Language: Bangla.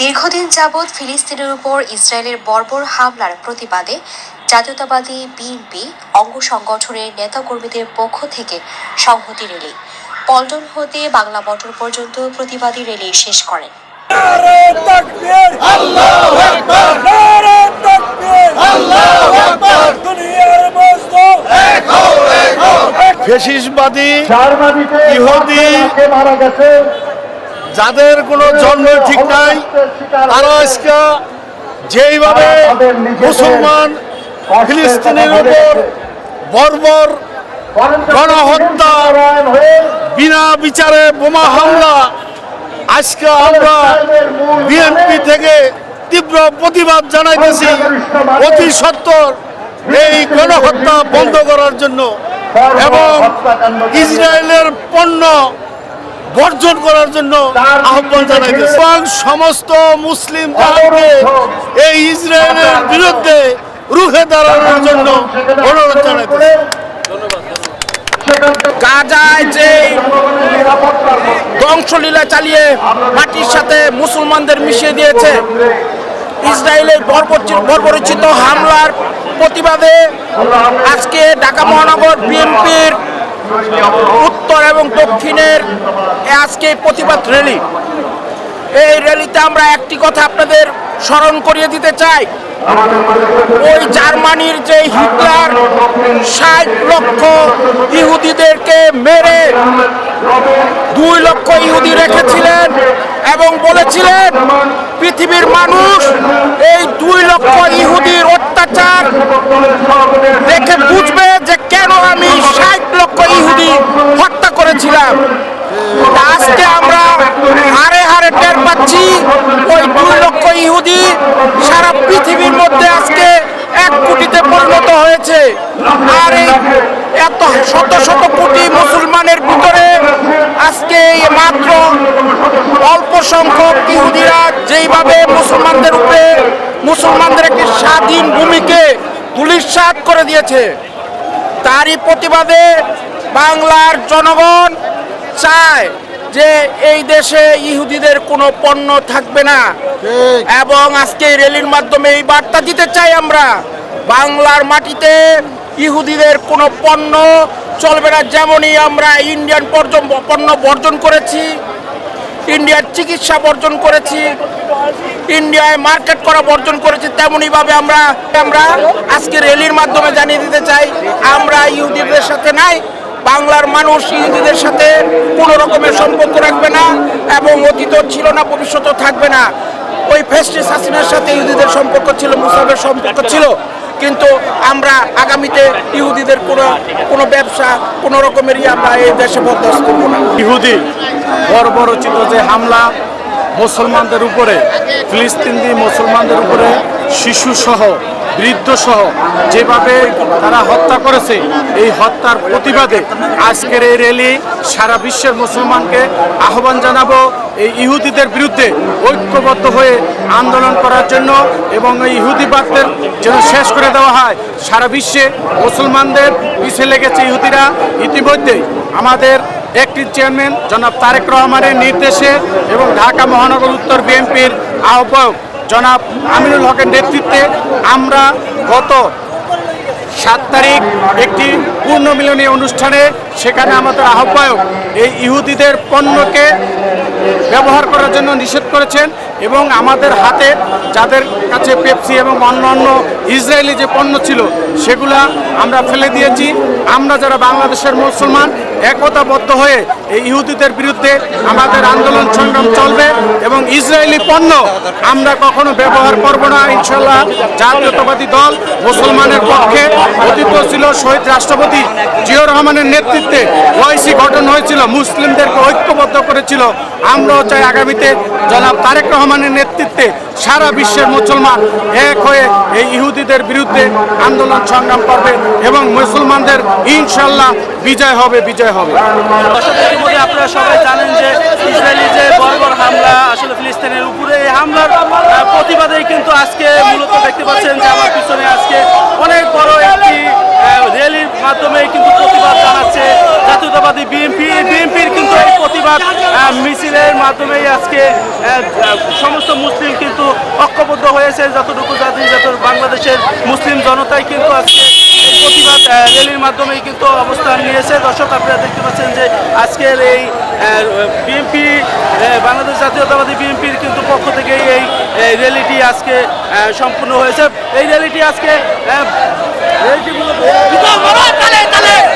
দীর্ঘদিন যাবৎ ফিলিস্তিনের উপর ইসরায়েলের বর্বর হামলার প্রতিবাদে জাতীয়তাবাদী বিএনপি অঙ্গ সংগঠনের নেতাকর্মীদের পক্ষ থেকে সংহতি রেলি পল্টন হতে বাংলা মোটর পর্যন্ত প্রতিবাদী রেলি শেষ করেন। ফেসিসবাদী ইহুদি মারা গেছে। যাদের কোনো জন্ম ঠিক নাই, তারা আজকে যেইভাবে মুসলমান ফিলিস্তিনের উপর বর্বর গণহত্যা, বিনা বিচারে বোমা হামলা, আজকে আমরা বিএনপি থেকে তীব্র প্রতিবাদ জানাইতেছি অতি সত্তর এই গণহত্যা বন্ধ করার জন্য এবং ইসরায়েলের পণ্য বর্জন করার জন্য আহ্বান জানাইতেছে এবং সমস্ত মুসলিম জাতিকে এই ইসরায়েলের বিরুদ্ধে রুখে দাঁড়ানোর জন্য অনুরোধ জানাইতেছে গাজায় যে ধ্বংসলীলা চালিয়ে মাটির সাথে মুসলমানদের মিশিয়ে দিয়েছে। ইসরায়েলের বর্বরচি- বর্বরচিত হামলার প্রতিবাদে আজকে ঢাকা মহানগর বিএনপির উত্তর এবং দক্ষিণের আজকে প্রতিবাদ র্যালি এই র্যালিতে আমরা একটি কথা আপনাদের স্মরণ করিয়ে দিতে চাই। ওই জার্মানির যে হিটলার, ষাট লক্ষ ইহুদিদেরকে মেরে দুই লক্ষ ইহুদি রেখেছিলেন এবং বলেছিলেন, পৃথিবীর মানুষ এই দুই লক্ষ ইহুদির অত্যাচার দেখে বুঝবে যে কেন আমি ষাট লক্ষ ইহুদি হত্যা করেছিলাম তা আজকে আমরা হারে হারে টের পাচ্ছি ওই দুই লক্ষ ইহুদি সারা পৃথিবীর মধ্যে আজকে এক কোটিতে পরিণত হয়েছে। আর এই এত শত শত কোটি মুসলমানের ভিতরে আজকে মাত্র অল্প সংখ্যক ইহুদিরা যেইভাবে মুসলমানদের উপরে মুসলমানদের একটি স্বাধীন ভূমিকে ধুলিস্বাদ করে দিয়েছে, তারই প্রতিবাদে বাংলার জনগণ চায় যে এই দেশে ইহুদিদের কোনো পণ্য থাকবে না। এবং আজকে এই র্যালির মাধ্যমে এই বার্তা দিতে চাই আমরা বাংলার মাটিতে ইহুদিদের কোনো পণ্য চলবে না যেমনই আমরা ইন্ডিয়ান পণ্য বর্জন করেছি ইন্ডিয়ার চিকিৎসা বর্জন করেছি ইন্ডিয়ায় মার্কেট করা বর্জন করেছি তেমনইভাবে আমরা আমরা আজকে র্যালির মাধ্যমে জানিয়ে দিতে চাই আমরা ইহুদিদের সাথে নাই বাংলার মানুষ ইহুদিদের সাথে কোনো রকমের সম্পর্ক রাখবে না এবং অতীত ছিল না ভবিষ্যতেও থাকবে না। ওই ফেস্টিস হাসিনার সাথে ইহুদিদের সম্পর্ক ছিল মুসাফের সম্পর্ক ছিল। কিন্তু আমরা আগামীতে ইহুদিদের কোনো কোনো ব্যবসা, কোনো রকমেরই আমরা এই দেশে বরদাস্ত করব না। ইহুদি বর্বরচিত যে হামলা মুসলমানদের উপরে, ফিলিস্তিনি মুসলমানদের উপরে শিশু সহ বৃদ্ধ সহ যেভাবে তারা হত্যা করেছে, এই হত্যার প্রতিবাদে আজকের এই র্যালি সারা বিশ্বের মুসলমানকে আহ্বান জানাব এই ইহুদিদের বিরুদ্ধে ঐক্যবদ্ধ হয়ে আন্দোলন করার জন্য এবং এই ইহুদিবাদদের যেন শেষ করে দেওয়া হয়। সারা বিশ্বে মুসলমানদের পিছিয়ে লেগেছে ইহুদিরা। ইতিমধ্যে আমাদের একটি চেয়ারম্যান জনাব তারেক রহমানের নির্দেশে এবং ঢাকা মহানগর উত্তর বিএনপির আহ্বায়ক জনাব আমিনুল হকের নেতৃত্বে আমরা গত সাত তারিখ একটি পূর্ণ মিলনী অনুষ্ঠানে সেখানে আমাদের আহ্বায়ক এই ইহুদিদের পণ্যকে ব্যবহার করার জন্য নিষেধ করেছেন এবং আমাদের হাতে যাদের কাছে পেপসি এবং অন্যান্য ইসরায়েলি যে পণ্য ছিল সেগুলা আমরা ফেলে দিয়েছি। আমরা যারা বাংলাদেশের মুসলমান, একতাবদ্ধ হয়ে এই ইহুদিদের বিরুদ্ধে আমাদের আন্দোলন সংগ্রাম চলবে এবং ইসরায়েলি পণ্য আমরা কখনো ব্যবহার করব না ইনশাল্লাহ জাতীয়তাবাদী দল মুসলমানের পক্ষে অতীত ছিল শহীদ রাষ্ট্রপতি জিয়র রহমানের নেতৃত্বে। ওয়াইসি গঠন হয়েছিল, মুসলিমদেরকে ঐক্যবদ্ধ করেছিল। আমরাও চাই আগামীতে জনাব তারেক রহমানের নেতৃত্বে সারা বিশ্বের মুসলমান এক হয়ে এই ইহুদিদের বিরুদ্ধে আন্দোলন সংগ্রাম করবে এবং মুসলমানদের ইনশাল্লাহ বিজয় হবে বিজয় হবে। আপনারা সবাই জানেন যে ইসরায়েলি যে বর্বর হামলা আসলে ফিলিস্তিনের উপরে, এই হামলার প্রতিবাদে কিন্তু আজকে মূলত দেখতে পাচ্ছেন যে আমার পিছনে আজকে অনেক বড় একটি র্যালির মাধ্যমে কিন্তু প্রতিবাদ জানাচ্ছে জাতীয়তাবাদী বিএনপি। মিছিলের মাধ্যমেই আজকে সমস্ত মুসলিম কিন্তু ঐক্যবদ্ধ হয়েছে। যতটুকু জাতি যত বাংলাদেশের মুসলিম জনতাই কিন্তু আজকে প্রতিবাদ র্যালির মাধ্যমেই কিন্তু অবস্থান নিয়েছে। দর্শক, আপনারা দেখতে পাচ্ছেন যে আজকের এই বিএনপি বাংলাদেশ জাতীয়তাবাদী বিএনপির কিন্তু পক্ষ থেকে এই র্যালিটি আজকে সম্পূর্ণ হয়েছে। এই র্যালিটি আজকে র্যালিটি